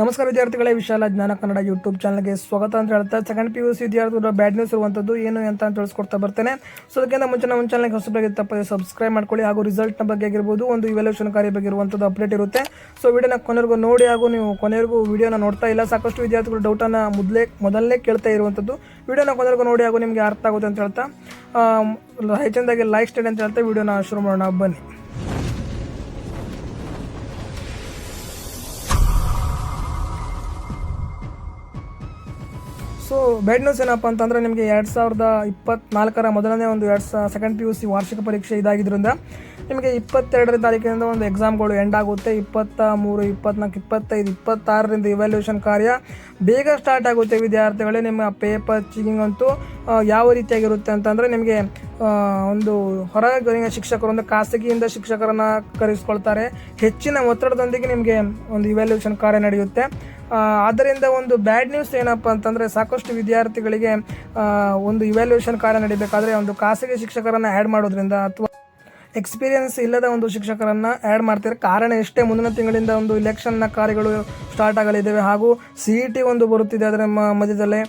ನಮಸ್ಕಾರ ವಿದ್ಯಾರ್ಥಿಗಳೇ, ವಿಶಾಲ ಜ್ಞಾನ ಕನ್ನಡ ಯೂಟ್ಯೂಬ್ ಚಾನಲ್ಗೆ ಸ್ವಾಗತ ಅಂತ ಹೇಳ್ತಾ ಸೆಕೆಂಡ್ ಪಿ ಯು ಸಿ ವಿದ್ಯಾರ್ಥಿಗಳು ಬ್ಯಾಡ್ ನ್ಯೂಸ್ ಇರುವಂಥದ್ದು ಏನು ಅಂತ ತಿಳಿಸ್ಕೊಡ್ತಾ ಬರ್ತೇನೆ. ಸೊ ಅದಕ್ಕಿಂತ ಮುಂಚೆ ನಮ್ಮ ಚಾನಲ್ಗೆ ಹೊಸಬಾಗಿ ತಪ್ಪದೆ ಸಬ್ಸ್ಕ್ರೈಬ್ ಮಾಡ್ಕೊಳ್ಳಿ ಹಾಗೂ ರಿಸಲ್ಟ್ನ ಬಗ್ಗೆ ಆಗಿರ್ಬೋದು ಒಂದು ಇವ್ಯಾಲ್ಯೂಷನ್ ಕಾರ್ಯ ಬಗ್ಗೆ ಇರುವಂಥದ್ದು ಅಪ್ಡೇಟ್ ಇರುತ್ತೆ. ಸೊ ವಿಡಿಯೋನ ಕೊನೆವರೆಗೂ ನೋಡಿ ಹಾಗೂ ನೀವು ಕೊನೆವರೆಗೂ ವಿಡಿಯೋನ ನೋಡ್ತಾ ಇಲ್ಲ. ಸಾಕಷ್ಟು ವಿದ್ಯಾರ್ಥಿಗಳು ಡೌಟನ್ನು ಮೊದಲೇ, ಮೊದಲನೇ ಕೇಳ್ತಾ ಇರುವಂಥದ್ದು ವಿಡಿಯೋನ ಕೊನೆವರೆಗೂ ನೋಡಿ ಹಾಗೂ ನಿಮಗೆ ಅರ್ಥ ಆಗುತ್ತೆ ಅಂತ ಹೇಳ್ತಾ ಹೆಚ್ಚಿನದಾಗಿ ಲೈಕ್ ಸ್ಟೇಟ್ ಅಂತ ಹೇಳ್ತಾ ವಿಡಿಯೋನ ಶುರು ಮಾಡೋಣ. ಬನ್ನಿ. ಸೊ ಬ್ಯಾಡ್ ನ್ಯೂಸ್ ಏನಪ್ಪ ಅಂತಂದರೆ ನಿಮಗೆ ಎರಡು ಸಾವಿರದ ಇಪ್ಪತ್ನಾಲ್ಕರ ಮೊದಲನೇ ಒಂದು ಎರಡು ಸೆಕೆಂಡ್ ಪಿ ಯು ಸಿ ವಾರ್ಷಿಕ ಪರೀಕ್ಷೆ ಇದಾಗಿದ್ದರಿಂದ ನಿಮಗೆ ಇಪ್ಪತ್ತೆರಡನೇ ತಾರೀಕಿನಿಂದ ಒಂದು ಎಕ್ಸಾಮ್ಗಳು ಎಂಡ್ ಆಗುತ್ತೆ. ಇಪ್ಪತ್ತ ಮೂರು ಇಪ್ಪತ್ನಾಲ್ಕು, ಇಪ್ಪತ್ತೈದು, ಇಪ್ಪತ್ತಾರರಿಂದ ಇವ್ಯಾಲ್ಯೂಷನ್ ಕಾರ್ಯ ಬೇಗ ಸ್ಟಾರ್ಟ್ ಆಗುತ್ತೆ ವಿದ್ಯಾರ್ಥಿಗಳೇ. ನಿಮ್ಮ ಪೇಪರ್ ಚೀಕಿಂಗ್ ಅಂತೂ ಯಾವ ರೀತಿಯಾಗಿರುತ್ತೆ ಅಂತಂದರೆ ನಿಮಗೆ ಒಂದು ಹೊರಗಿನ ಶಿಕ್ಷಕರು ಒಂದು ಖಾಸಗಿಯಿಂದ ಶಿಕ್ಷಕರನ್ನು ಕರೆಸ್ಕೊಳ್ತಾರೆ. ಹೆಚ್ಚಿನ ಒತ್ತಡದೊಂದಿಗೆ ನಿಮಗೆ ಒಂದು ಇವ್ಯಾಲ್ಯೂಷನ್ ಕಾರ್ಯ ನಡೆಯುತ್ತೆ. ಆದ್ದರಿಂದ ಒಂದು ಬ್ಯಾಡ್ ನ್ಯೂಸ್ ಏನಪ್ಪ ಅಂತಂದರೆ ಸಾಕಷ್ಟು ವಿದ್ಯಾರ್ಥಿಗಳಿಗೆ ಒಂದು ಇವ್ಯಾಲ್ಯೂಷನ್ ಕಾರ್ಯ ನಡಿಬೇಕಾದ್ರೆ ಒಂದು ಖಾಸಗಿ ಶಿಕ್ಷಕರನ್ನು ಆ್ಯಡ್ ಮಾಡೋದ್ರಿಂದ ಅಥವಾ ಎಕ್ಸ್ಪೀರಿಯನ್ಸ್ ಇಲ್ಲದ ಒಂದು ಶಿಕ್ಷಕರನ್ನು ಆ್ಯಡ್ ಮಾಡ್ತಾರೆ ಕಾರಣ ಎಷ್ಟೇ ಮುಂದಿನ ತಿಂಗಳಿಂದ ಒಂದು ಇಲೆಕ್ಷನ್ನ ಕಾರ್ಯಗಳು ಸ್ಟಾರ್ಟ್ ಆಗಲಿದ್ದಾವೆ. ಹಾಗೂ ಸಿ ಇ ಟಿ ಒಂದು ಬರುತ್ತಿದೆ ಅದರ ಮಧ್ಯದಲ್ಲೇ.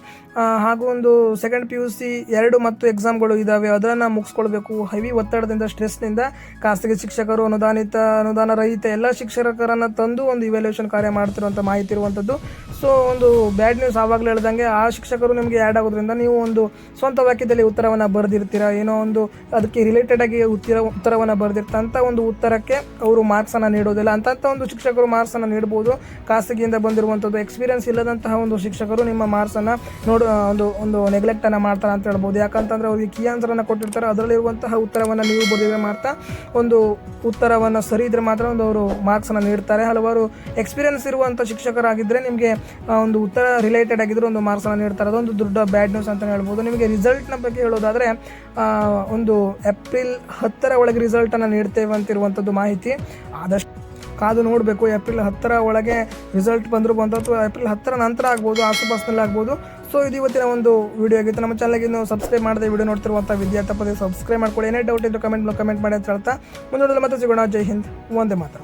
ಹಾಗೂ ಒಂದು ಸೆಕೆಂಡ್ ಪಿ ಯು ಸಿ ಎರಡು ಮತ್ತು ಎಕ್ಸಾಮ್ಗಳು ಇದ್ದಾವೆ ಅದನ್ನು ಮುಗಿಸ್ಕೊಳ್ಬೇಕು. ಹೆವಿ ಒತ್ತಡದಿಂದ ಸ್ಟ್ರೆಸ್ನಿಂದ ಖಾಸಗಿ ಶಿಕ್ಷಕರು, ಅನುದಾನಿತ, ಅನುದಾನ ರಹಿತ ಎಲ್ಲ ಶಿಕ್ಷಕರನ್ನು ತಂದು ಒಂದು ಇವ್ಯಾಲ್ಯೂಷನ್ ಕಾರ್ಯ ಮಾಡ್ತಿರುವಂಥ ಮಾಹಿತಿ ಇರುವಂಥದ್ದು ಸೊ, ಒಂದು ಬ್ಯಾಡ್ ನ್ಯೂಸ್ ಆವಾಗಲೇ ಹೇಳ್ದಂಗೆ ಆ ಶಿಕ್ಷಕರು ನಿಮಗೆ ಆ್ಯಡ್ ಆಗೋದ್ರಿಂದ ನೀವು ಒಂದು ಸ್ವಂತ ವಾಕ್ಯದಲ್ಲಿ ಉತ್ತರವನ್ನು ಬರೆದಿರ್ತೀರ? ಏನೋ ಒಂದು ಅದಕ್ಕೆ ರಿಲೇಟೆಡ್ ಆಗಿ ಉತ್ತರ, ಉತ್ತರವನ್ನು ಅಂತ ಒಂದು ಉತ್ತರಕ್ಕೆ ಅವರು ಮಾರ್ಕ್ಸನ್ನು ನೀಡೋದಿಲ್ಲ. ಅಂತಂಥ ಒಂದು ಶಿಕ್ಷಕರು ಮಾರ್ಕ್ಸನ್ನು ನೀಡ್ಬೋದು. ಖಾಸಗಿಯಿಂದ ಬಂದಿರುವಂಥದ್ದು ಎಕ್ಸ್ಪೀರಿಯನ್ಸ್ ಇಲ್ಲದಂತಹ ಒಂದು ಶಿಕ್ಷಕರು ನಿಮ್ಮ ಮಾರ್ಕ್ಸನ್ನು ನೋಡು ಒಂದು ಒಂದು ನೆಗ್ಲೆಕ್ಟನ್ನು ಮಾಡ್ತಾರೆ ಅಂತ ಹೇಳ್ಬೋದು. ಯಾಕಂತಂದ್ರೆ ಅವರಿಗೆ ಕೀ ಆನ್ಸರನ್ನು ಕೊಟ್ಟಿರ್ತಾರೆ. ಅದರಲ್ಲಿರುವಂತಹ ಉತ್ತರವನ್ನು ನೀವು ಬರೆದಿದ್ರೆ ಮಾತ್ರ ಒಂದು ಉತ್ತರವನ್ನು ಸರಿ ಇದ್ರೆ ಮಾತ್ರ ಒಂದು ಅವರು ಮಾರ್ಕ್ಸನ್ನು ನೀಡ್ತಾರೆ. ಹಲವಾರು ಎಕ್ಸ್ಪೀರಿಯನ್ಸ್ ಇರುವಂಥ ಶಿಕ್ಷಕರಾಗಿದ್ದರೆ ನಿಮಗೆ ಒಂದು ಉತ್ತರ ರಿಲೇಟೆಡ್ ಆಗಿದ್ರು ಒಂದು ಮಾರ್ಕ್ಸನ್ನು ನೀಡ್ತಾರೆ. ಅದೊಂದು ದೊಡ್ಡ ಬ್ಯಾಡ್ ನ್ಯೂಸ್ ಅಂತಲೇ ಹೇಳ್ಬೋದು. ನಿಮಗೆ ರಿಸಲ್ಟ್ನ ಬಗ್ಗೆ ಹೇಳೋದಾದರೆ ಒಂದು ಏಪ್ರಿಲ್ ಹತ್ತರ ಒಳಗೆ ರಿಸಲ್ಟನ್ನು ನೀಡ್ತೇವೆ ಅಂತಿರುವಂಥದ್ದು ಮಾಹಿತಿ. ಆದಷ್ಟು ಕಾದು ನೋಡಬೇಕು ಏಪ್ರಿಲ್ ಹತ್ತರ ಒಳಗೆ ರಿಸಲ್ಟ್ ಬಂದರೂ ಬಂತು ಅಥವಾ ಏಪ್ರಿಲ್ ಹತ್ತರ ನಂತರ ಆಗ್ಬೋದು ಆಸುಪಾಸಿನಲ್ಲಿ ಆಗ್ಬೋದು. ಸೊ ಇದು ಇವತ್ತಿನ ಒಂದು ವಿಡಿಯೋ ಆಗಿತ್ತು. ನಮ್ಮ ಚಾನಲ್ಗೆ ನೀವು ಸಬ್ಸ್ಕ್ರೈಬ್ ಮಾಡದೆ ವಿಡಿಯೋ ನೋಡ್ತಿರುವಂಥ ವಿದ್ಯಾರ್ಥಿ ಸಬ್ಸ್ಕ್ರೈಬ್ ಮಾಡ್ಕೊಳ್ಳಿ. ಏನೇ ಡೌಟ್ ಇದ್ದರೂ ಕಮೆಂಟ್ ಕಮೆಂಟ್ ಮಾಡಿ ಅಂತ ಹೇಳ್ತಾ. ಮುಂದೆ ಮತ್ತೆ ಸಿಗೋಣ. ಜೈ ಹಿಂದ್. ಒಂದೇ ಮಾತ್ರ.